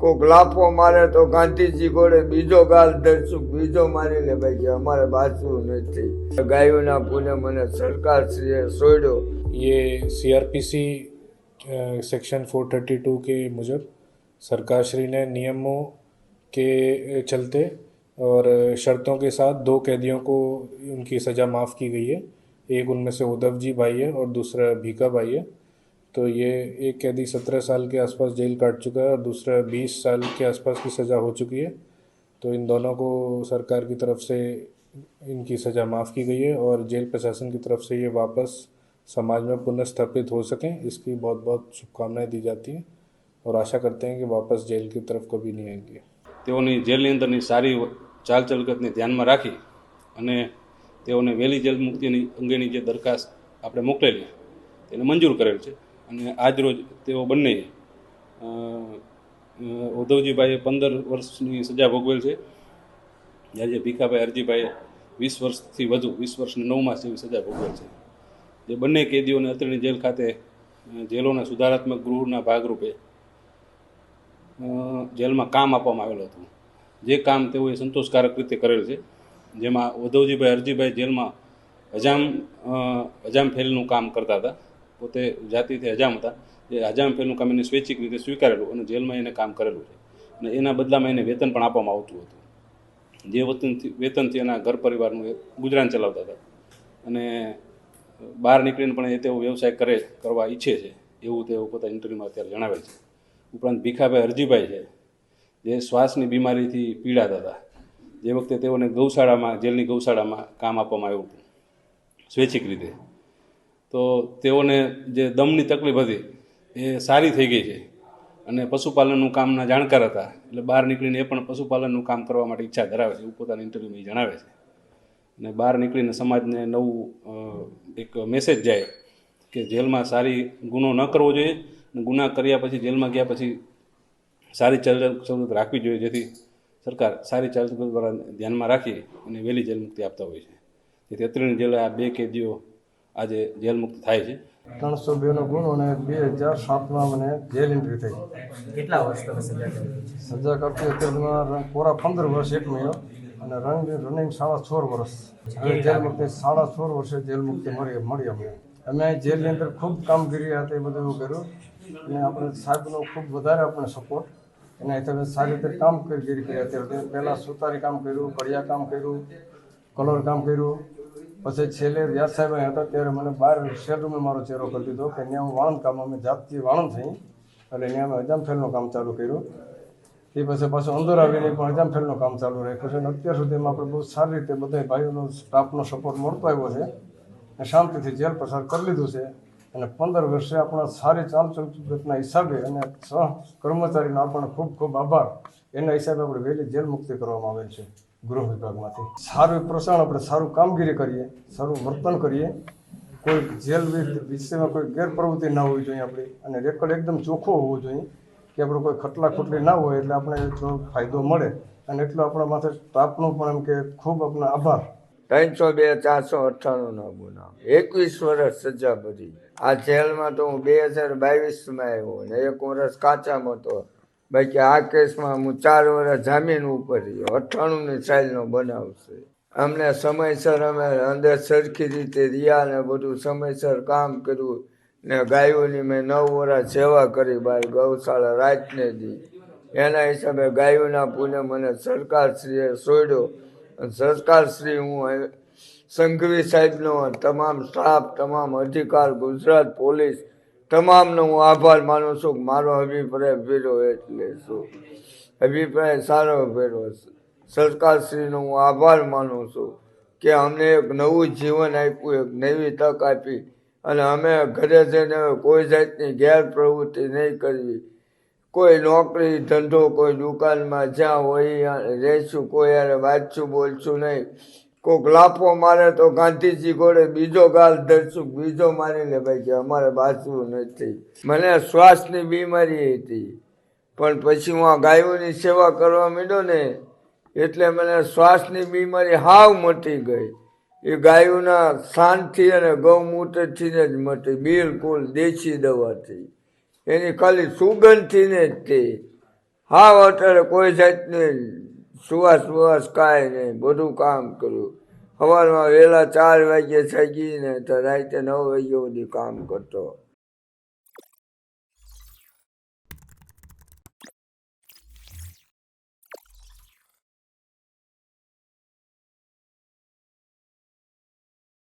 કોક લાફો મારે તો ગાંધીજી ઘોડે બીજો ગાલ ધરશું બીજો મારી લે ભાઈ કે અમારે બાંચવું નથી ગાયોના પુણે મને સરકાર શ્રીએ છોડ્યો ये सीआरपीसी सेक्शन 432 के मुजब सरकारश्री ने नियमों के चलते और शर्तों के साथ दो कैदियों को उनकी सज़ा माफ़ की गई है एक उनमें से उद्धव जी भाई है और दूसरा भीखा भाई है तो ये एक कैदी सत्रह साल के आसपास जेल काट चुका है और दूसरा बीस साल के आसपास की सज़ा हो चुकी है तो इन दोनों को सरकार की तरफ से इनकी सज़ा माफ़ की गई है और जेल प्रशासन की तरफ से ये वापस समाज में पुनर्स्थापित हो सकें इसकी बहुत बहुत शुभकामनाएं दी जाती हैं और आशा करते हैं कि वापस जेल की तरफ कभी नहीं आएंगे તેઓની જેલની અંદરની સારી ચાલ ચલકતને ધ્યાનમાં રાખી અને તેઓને વહેલી જેલ મુક્તિની અંગેની જે દરખાસ્ત આપણે મોકલેલી તેને મંજૂર કરેલ છે અને આજરોજ તેઓ બંને ઉદ્ધવજીભાઈએ પંદર વર્ષની સજા ભોગવેલ છે. જ્યારે ભીખાભાઈ હરજીભાઈએ વીસ વર્ષથી વધુ, વીસ વર્ષની નવ માસ જેવી સજા ભોગવેલ છે. જે બંને કેદીઓને અત્રેની જેલ ખાતે જેલોના સુધારાત્મક ગૃહના ભાગરૂપે જેલમાં કામ આપવામાં આવેલું હતું. જે કામ તેઓએ સંતોષકારક રીતે કરેલ છે. જેમાં ઉદ્ધવજીભાઈ હરજીભાઈ જેલમાં હજામ હજામ ફેલનું કામ કરતા હતા. પોતે જાતિથી હજામ હતા. જે હજામ પેલું કામ એને સ્વૈચ્છિક રીતે સ્વીકારેલું અને જેલમાં એને કામ કરેલું છે. અને એના બદલામાં એને વેતન પણ આપવામાં આવતું હતું. જે વતનથી, વેતનથી એના ઘર પરિવારનું એ ગુજરાન ચલાવતા હતા. અને બહાર નીકળીને પણ એ તેઓ વ્યવસાય કરે, કરવા ઈચ્છે છે. એવું તેઓ પોતા ઇન્ટરવ્યૂમાં અત્યારે જણાવે છે. ઉપરાંત ભીખાભાઈ હરજીભાઈ છે, જે શ્વાસની બીમારીથી પીડાતા હતા. જે વખતે તેઓને ગૌશાળામાં, જેલની ગૌશાળામાં કામ આપવામાં આવ્યું હતું. સ્વૈચ્છિક રીતે. તો તેઓને જે દમની તકલીફ હતી, એ સારી થઈ ગઈ છે. અને પશુપાલનનું કામના જાણકાર હતા. એટલે બહાર નીકળીને એ પણ પશુપાલનનું કામ કરવા માટે ઈચ્છા ધરાવે છે. એવું પોતાના ઇન્ટરવ્યૂમાં એ જણાવે છે. અને બહાર નીકળીને સમાજને નવું એક મેસેજ જાય કે જેલમાં સારી ગુનો ન કરવો જોઈએ અને ગુના કર્યા પછી જેલમાં ગયા પછી સારી સવલત રાખવી જોઈએ. જેથી સરકાર સારી ચાલત દ્વારા ધ્યાનમાં રાખી અને વહેલી જેલ મુક્તિ આપતા હોય છે. જેથી અત્રેની જેલે આ બે કેદીઓ આજે જેલ મુક્ત થાય છે. ત્રણસો બેનો ગુનો અને બે હજાર સાતમાં મને જેલ એન્ટ્રી થઈ. કેટલા વર્ષ તમે સજા સજા કરતી અત્યારે પૂરા પંદર વર્ષ એક મહિનો અને રંગ રનિંગ સાડા સોળ વર્ષ. હવે જેલ મુક્તિ સાડા સોળ વર્ષે જેલ મુક્તિ મળી મળી અમને. અમે જેલની અંદર ખૂબ કામગીરી હતી એ બધું એવું કર્યું. અને આપણે સાહેબનો ખૂબ વધારે આપણે સપોર્ટ એના હિસાબે સારી રીતે કામ કરી કરી અત્યારે. પહેલાં સુતારી કામ કર્યું કડિયા કામ કર્યું કલર કામ કર્યું. પછી છેલ્લે વ્યાસ સાહેબ અહીંયા હતા ત્યારે મને બહાર શેર રૂમે મારો ચહેરો કરી દીધો કે ત્યાં હું વાણંદ કામ, અમે જાતથી વાણંદ થઈ એટલે ત્યાં અમે અજામફેલનું કામ ચાલુ કર્યું. એ પછી પાછું અંદર આવીને પણ અજામફેલનું કામ ચાલુ રાખ્યું છે. અને અત્યાર સુધીમાં આપણે બહુ સારી રીતે બધા ભાઈઓનો, સ્ટાફનો સપોર્ટ મળતો આવ્યો છે. અને શાંતિથી જેલ પસાર કરી લીધું છે. અને પંદર વર્ષે આપણા સારી ચાલચલના હિસાબે અને સહ કર્મચારીનો આપણને ખૂબ ખૂબ આભાર. એના હિસાબે આપણે વહેલી જેલ મુક્તિ કરવામાં આવેલ છે. ગૃહ વિભાગમાંથી. સારું પ્રોત્સાહન આપણે સારું કામગીરી કરીએ, સારું વર્તન કરીએ. કોઈ જેલ વિષયમાં કોઈ ગેરપ્રવૃત્તિ ના હોવી જોઈએ આપણી. અને રેકોર્ડ એકદમ ચોખ્ખો હોવો જોઈએ કે આપણો કોઈ ખટલા ખોટલી ના હોય એટલે આપણે એટલો ફાયદો મળે. અને એટલો આપણા માથે સ્ટાફનો પણ એમ કે ખૂબ આપણા આભાર. ત્રણસો બે ચારસો અઠ્ઠાણુંનો ગુનો. એકવીસ વર્ષ સજા ભરી. આ જેલમાં તો હું બે હજાર બાવીસમાં આવ્યો ને એક વર્ષ કાચામાં હતો. બાકી આ કેસમાં હું ચાર વર્ષ જામીન ઉપર રહ્યો. અઠ્ઠાણુંની સાલનો બનાવ છે. અમને સમયસર અમે અંદર સરખી રીતે રહ્યા ને બધું સમયસર કામ કર્યું ને ગાયોની મેં નવ વર્ષ સેવા કરી બહાર ગૌશાળા રાતને દી. એના હિસાબે ગાયોના પુને મને સરકારશ્રીએ છોડ્યો અને સરકારશ્રી હું સંઘવી સાહેબનો તમામ સ્ટાફ તમામ અધિકાર, ગુજરાત પોલીસ તમામનો હું આભાર માનું છું કે મારો અભિપ્રાય ભેરો એટલે શું? અભિપ્રાય સારો ભેરો સરકારશ્રીનો હું આભાર માનું છું કે અમને એક નવું જીવન આપ્યું, એક નવી તક આપી અને અમે ઘરે જઈને કોઈ જાતની ગેરપ્રવૃત્તિ નહીં કરવી. કોઈ નોકરી, ધંધો, કોઈ દુકાનમાં જ્યાં હોય રહેશું, કોઈ યારે વાંચશું બોલશું નહીં. કોઈક લાફો મારે તો ગાંધીજી ઘોડે બીજો ગાલ ધરશું, બીજો મારી લે ભાઈ કે અમારે બાંચવું નથી. મને શ્વાસની બીમારી હતી. પણ પછી હું આ ગાયોની સેવા કરવા માંડ્યો ને, એટલે મને શ્વાસની બીમારી હાવ મટી ગઈ. એ ગાયોના શાનથી અને ગૌમૂત્રથી જ મટી, બિલકુલ દેશી દવાથી. એની ખાલી સુગંધથી ને જ તે. હાવ અત્યારે કોઈ જાતની સુવાસ સુવાસ કાંઈ નહીં, બધું કામ કર્યું. સવારમાં વહેલા ચાર વાગે જાગીને તો રાતે નવ વાગ્યા સુધી કામ કરતો.